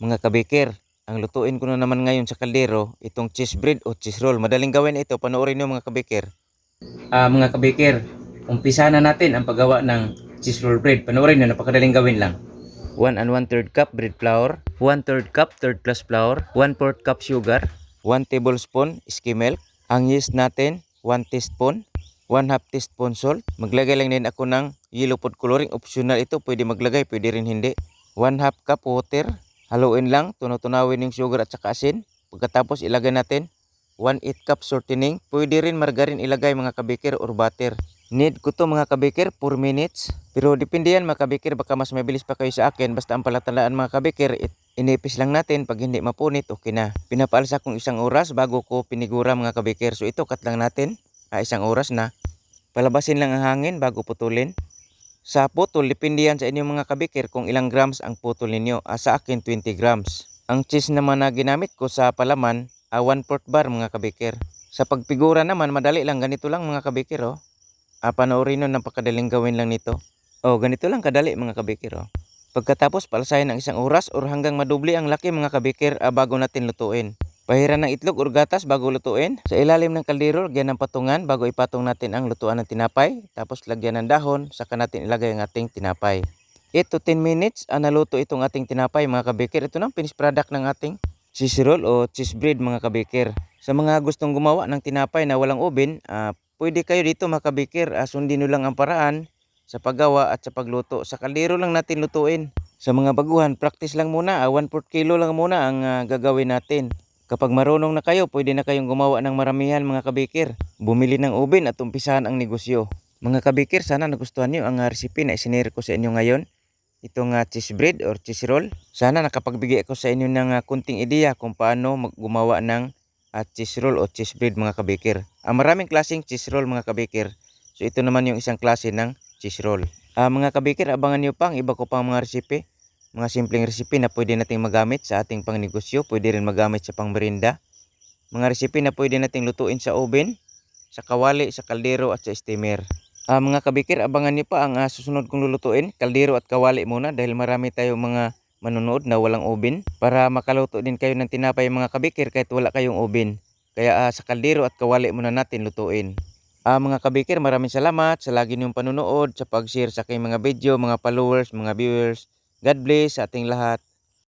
Mga kabikir, ang lutuin ko na naman ngayon sa kaldero, itong cheese bread o cheese roll. Madaling gawin ito, panoorin nyo mga kabikir. Ah, mga kabikir, umpisa na natin ang paggawa ng cheese roll bread. Panoorin nyo, napakadaling gawin lang. 1 and 1 third cup bread flour, 1 third cup third class flour, 1 fourth cup sugar, 1 tablespoon skim milk, ang yeast natin 1 teaspoon, 1 half teaspoon salt. Maglagay lang din ako ng yellow food coloring. Optional ito, pwede maglagay, pwede rin hindi. 1 half cup water, haluin lang, tunaw-tunawin yung sugar at saka asin. Pagkatapos ilagay natin 1 8 cup shortening. Pwede rin margarine ilagay mga kabikir or butter. Need ko to mga kabikir 4 minutes. Pero depende yan mga kabikir baka mas mabilis pa kayo sa akin. Basta ang palatalaan mga kabikir inipis lang natin pag hindi mapunit okay na. Pinapaalsa kong isang oras bago ko pinigura mga kabikir. So ito cut lang natin. Ah, isang oras na. Palabasin lang ang hangin bago putulin. Sa putol, depende yan sa inyong mga kabikir kung ilang grams ang putol ninyo. Ah, sa akin 20 grams. Ang cheese naman na ginamit ko sa palaman, ah, 1 4 bar mga kabikir. Sa pagpigura naman, madali lang. Ganito lang mga kabikir oh. Ah, panoorin nyo, napakadaling gawin lang nito. Oh, ganito lang kadali mga kabikir oh. Pagkatapos palasahin ng isang oras or hanggang madubli ang laki mga kabikir ah, bago natin lutuin. Pahiran ng itlog or gatas bago lutuin. Sa ilalim ng kaldero, lagyan ng patungan bago ipatong natin ang lutuan ng tinapay. Tapos lagyan ng dahon, saka natin ilagay ang ating tinapay. 8 to 10 minutes, ah, naluto itong ating tinapay mga kabikir. Ito na ang finished product ng ating cheese roll o cheese bread mga kabikir. Sa mga gustong gumawa ng tinapay na walang oven, ah, pwede kayo dito mga kabikir. Ah, sundin nyo lang ang paraan sa paggawa at sa pagluto. Sa kaldero lang natin lutuin. Sa mga baguhan, practice lang muna. Ah, 1 4 kilo lang muna ang ah, gagawin natin. Kapag marunong na kayo, pwede na kayong gumawa ng maramihan mga kabikir. Bumili ng oven at umpisahan ang negosyo. Mga kabikir, sana nagustuhan nyo ang ah, recipe na isinare ko sa inyo ngayon. Itong ah, cheese bread or cheese roll. Sana nakapagbigay ako sa inyo ng ah, kunting ideya kung paano gumawa ng ah, cheese roll o cheese bread mga kabikir. Ah, maraming klaseng cheese roll mga kabikir. So ito naman yung isang klase ng cheese roll. Ah, mga kabikir, abangan nyo pa ang iba ko pang mga recipe. Mga simpleng recipe na pwede nating magamit sa ating pangnegosyo, pwede rin magamit sa pangmerinda. Mga recipe na pwede nating lutuin sa oven, sa kawali, sa kaldero at sa steamer. Ah, mga kabikir, abangan niyo pa ang ah, susunod kong lulutuin, kaldero at kawali muna dahil marami tayong mga manonood na walang oven para makaluto din kayo ng tinapay mga kabikir kahit wala kayong oven. Kaya ah, sa kaldero at kawali muna natin lutuin. Ah, mga kabikir, maraming salamat sa lagi niyong panunood, sa pag-share sa aking mga video, mga followers, mga viewers. God bless sa ating lahat.